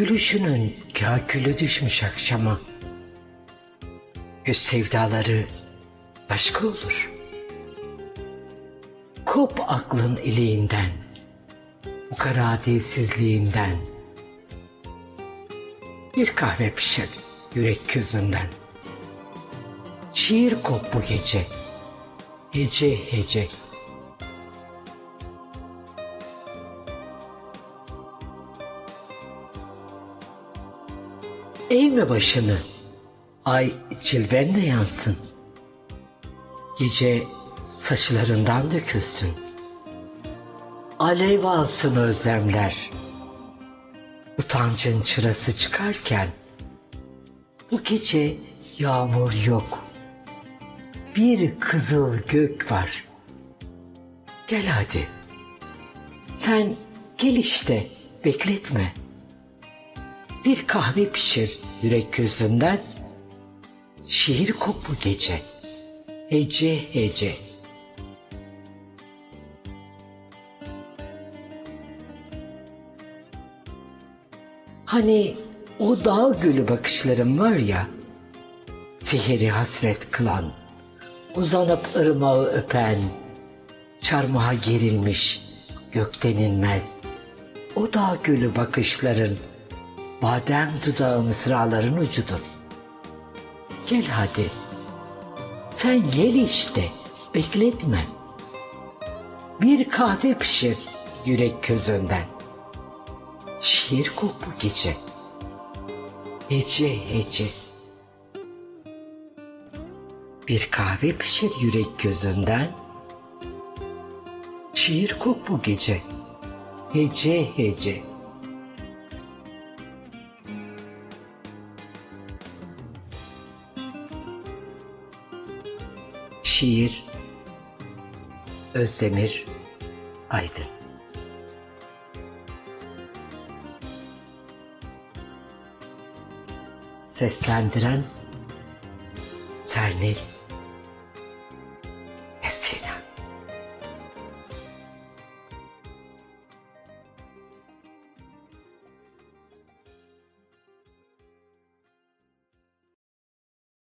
Gülüşünün kakülü düşmüş akşama. Göz sevdaları başka olur. Kop aklın iliğinden, bu kara dilsizliğinden. Bir kahve pişir yürek közünden. Şiir kop bu gece, hece hece. Eğme başını, ay cilvenle yansın. Gece saçlarından dökülsün. Alev alsın özlemler. Utancın çırası çıkarken, bu gece yağmur yok. Bir kızıl gök var. Gel hadi. Sen gel işte, bekletme. Bir kahve pişir yürek gözünden. Şiir kop bu gece. Hece hece. Hani o dağ gülü bakışların var ya, sihiri hasret kılan, uzanıp ırmağı öpen, çarmıha gerilmiş, gökten inmez. O dağ gülü bakışların, badem dudağı mısraların ucudur. Gel hadi, sen gel işte, bekletme. Bir kahve pişir yürek közünden. Şiir kok bu gece. Hece hece. Bir kahve pişir yürek gözünden. Şiir kok bu gece. Hece hece. Şiir Özdemir Aydın. Seslendiren Sernil